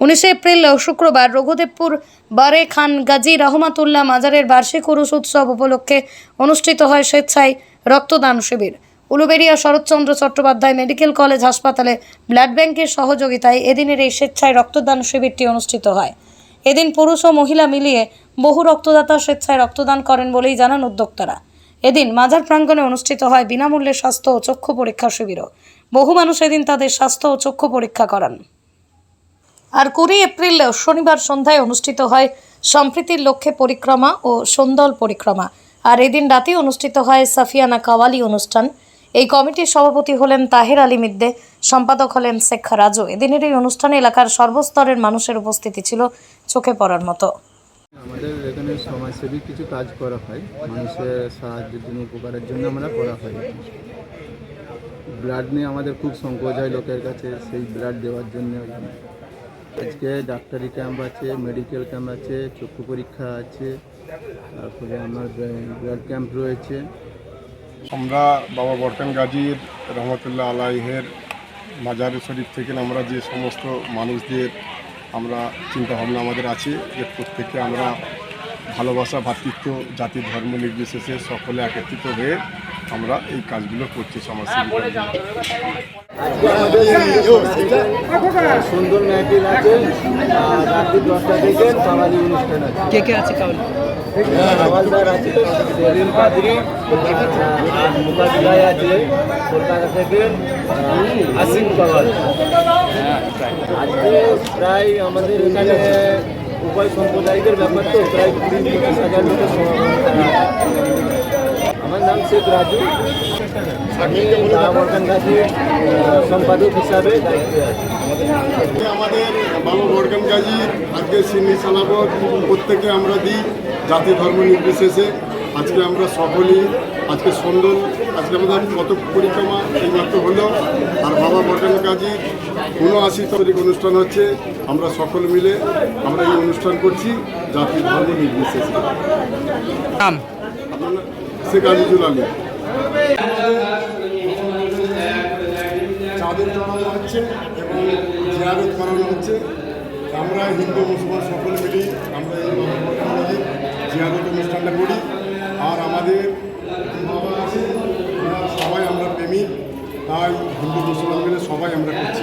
উনিশে এপ্রিল শুক্রবার রঘুদেবপুর বারে খান গাজী রহমাতুল্লাহ মাজারের বার্ষিক উরুস উৎসব উপলক্ষে অনুষ্ঠিত হয় স্বেচ্ছায় রক্তদান শিবির। উলুবেড়িয়া শরৎচন্দ্র চট্টোপাধ্যায় মেডিকেল কলেজ হাসপাতালে ব্লাড ব্যাংকের সহযোগিতায় এদিনের এই স্বেচ্ছায় রক্তদান শিবিরটি অনুষ্ঠিত হয়। এদিন পুরুষ ও মহিলা মিলিয়ে বহু রক্তদাতা স্বেচ্ছায় রক্তদান করেন বলেই জানান উদ্যোক্তারা। এদিন মাজার প্রাঙ্গণে অনুষ্ঠিত হয় বিনামূল্যে স্বাস্থ্য ও চক্ষু পরীক্ষা শিবিরও। বহু মানুষ এদিন তাদের স্বাস্থ্য ও চক্ষু পরীক্ষা করান। আর কুড়ি এপ্রিল শনিবার সন্ধ্যায় অনুষ্ঠিত হয় সম্প্রীতির লক্ষ্যে পরিক্রমা ও সন্দল পরিক্রমা। আর এদিন রাতে অনুষ্ঠিত হয় সাফিয়ানা কাওয়ালি অনুষ্ঠান। এই কমিটির সভাপতি হলেন তাহের আলী মিদ্দে, সম্পাদক হলেন শেখ রাজু। এদিনের এই অনুষ্ঠানে এলাকার সর্বস্তরের মানুষের উপস্থিতি ছিল চোখে পড়ার মতো। আমাদের এখানে সমাজসেবী কিছু কাজ করা হয়। মানুষের সাহায্যের জন্য, উপকারের জন্য আমরা করা হয়। ব্লাড নিয়ে আমাদের খুব সংকোচ হয় লোকের কাছে, সেই ব্লাড দেওয়ার জন্য। আজকে ডাক্তারি ক্যাম্প আছে মেডিকেল ক্যাম্প আছে, চক্ষু পরীক্ষা আছে, তারপরে আমার ব্লাড ক্যাম্প রয়েছে। আমরা বাবা বরকান গাজীর রহমতুল্লাহ আলাইহের মাজার শরীফ থেকে আমরা যে সমস্ত মানুষদের আমরা চিন্তাভাবনা আমাদের আছে, যে প্রত্যেকে আমরা ভালোবাসা ভ্রাতৃত্ব জাতি, ধর্ম, নির্বিশেষে সকলে একত্রিত হয়ে আমরা এই কাজগুলো করছি সমাজসেবী কাজগুলো। সুন্দর আছে আর রাত্রি দশটা থেকে কাবালি অনুষ্ঠান আছে কে কে আছে কাউলি হাওয়ালদার আছে সেলিম কাদরি আর মুকাদ্দাই আছে কলকাতা থেকে আসিম কাওয়াল আজকে প্রায় আমাদের এখানে উভয় সম্প্রদায়িকের ব্যাপার তো প্রায় কুড়ি পঁচিশ হাজার লোকের সমাগম। আমার নাম শেখ রাজু। আমি গাছের সম্পাদক হিসাবে দায়িত্বে আছি। আজকে আমাদের বাবা বরকান গাজী আজকে সিন্নি সালাবত প্রত্যেকে আমরা দিই জাতি ধর্ম নির্বিশেষে। আজকে আমরা সকলেই আজকে সন্দল আজকে আমাদের কত পরিক্রমা এইমাত্র হলো। আর বাবা বরকান গাজী উনআশি তারিখ অনুষ্ঠান হচ্ছে আমরা সকল মিলে আমরা এই অনুষ্ঠান করছি জাতি ধর্ম নির্বিশেষে। আপনার নাম? শেখ আজিজুল আলী চাঁদের চড়ানো হচ্ছে এবং জিয়ারত করানো হচ্ছে। আমরা হিন্দু মুসলমান সকলে মিলি আমরা এই মহাপ্রভুর জিয়ারত অনুষ্ঠানটা করি। আর আমাদের বাবা আছে সবাই আমরা প্রেমিক। তাই হিন্দু মুসলমান মিলে সবাই আমরা করছি।